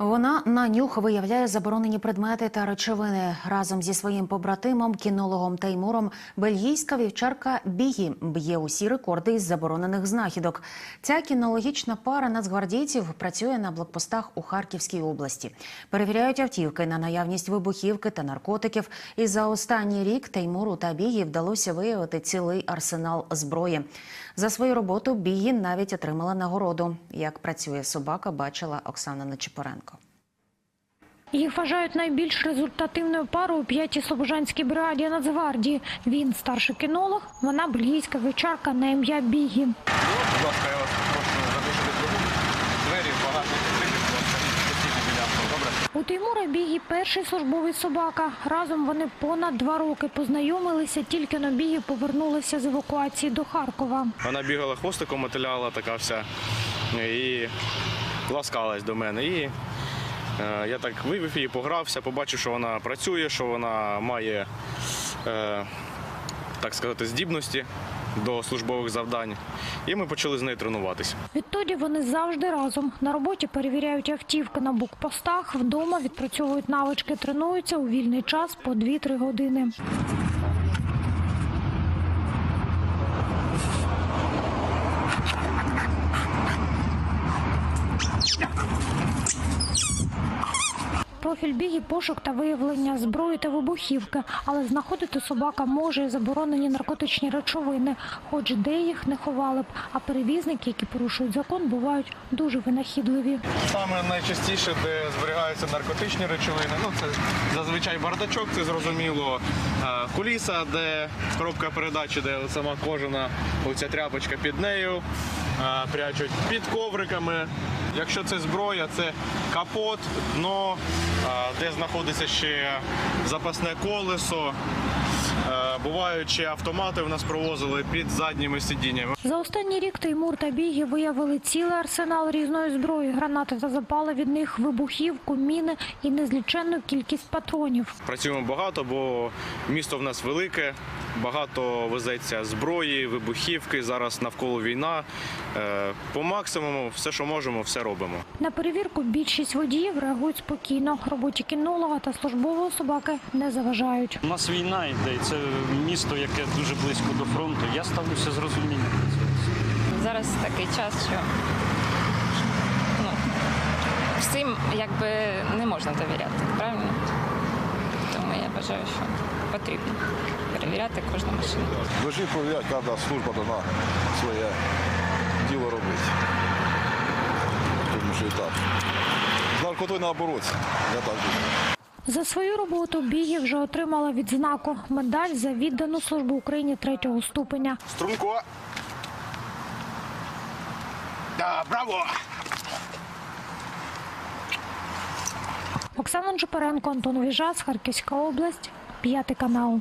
Вона на нюх виявляє заборонені предмети та речовини. Разом зі своїм побратимом, кінологом Теймуром, бельгійська вівчарка Бігі б'є усі рекорди із заборонених знахідок. Ця кінологічна пара нацгвардійців працює на блокпостах у Харківській області. Перевіряють автівки на наявність вибухівки та наркотиків. І за останній рік Теймуру та Бігі вдалося виявити цілий арсенал зброї. За свою роботу Бігі навіть отримала нагороду. Як працює собака, бачила Оксана Нечипоренко. Їх вважають найбільш результативною парою у п'ятій слобожанській бригаді Нацгвардії. Він старший кінолог, вона бельгійська вівчарка на ім'я Бігі. Будь ласка, я вас прошу залишити. Двері добре? У Тимура Бігі перший службовий собака. Разом вони понад два роки познайомилися, тільки на Бігі повернулися з евакуації до Харкова. Вона бігала хвостиком, мотиляла така вся і ласкалась до мене. І я так вивів її, погрався, побачив, що вона працює, що вона має, е, так сказати, здібності до службових завдань. І ми почали з нею тренуватися. Відтоді вони завжди разом. На роботі перевіряють автівки на блокпостах, вдома відпрацьовують навички, тренуються у вільний час по 2-3 години. Профіль біги, пошук та виявлення зброї та вибухівки, але знаходити собака може і заборонені наркотичні речовини, хоч де їх не ховали б. А перевізники, які порушують закон, бувають дуже винахідливі. Саме найчастіше, де зберігаються наркотичні речовини, ну це зазвичай бардачок, це зрозуміло. Е, Куліса, де коробка передачі, де сама кожана оця тряпочка під нею, прячуть під ковриками. Якщо це зброя, це капот, дно, е, де знаходиться ще запасне колесо. Е, Бувають ще автомати в нас провозили під задніми сидіннями. За останній рік Теймур та Бігі виявили цілий арсенал різної зброї, гранати та запали від них, вибухівку, міни і незліченну кількість патронів. Працюємо багато, бо місто в нас велике, багато везеться зброї, вибухівки. Зараз навколо війна. Е, По максимуму, все, що можемо, все робимо. На перевірку більшість водіїв реагують спокійно. Роботі кінолога та службового собаки не заважають. У нас війна йде, це місто, яке дуже близько до фронту. Я ставлюся з розумінням. до цього. зараз такий час, що ну, всім якби не можна довіряти, правильно? Тому я вважаю, що потрібно перевіряти кожну машину. Должны проверять, когда служба должна своє діло робити. Тому що і так. З наркотою наоборот, я так думаю. За свою роботу Бігі вже отримала відзнаку медаль за віддану службу Україні третього ступеня. Струнко. Да, браво! Оксана Джупаренко, Антон Віжас, Харківська область, п'ятий канал.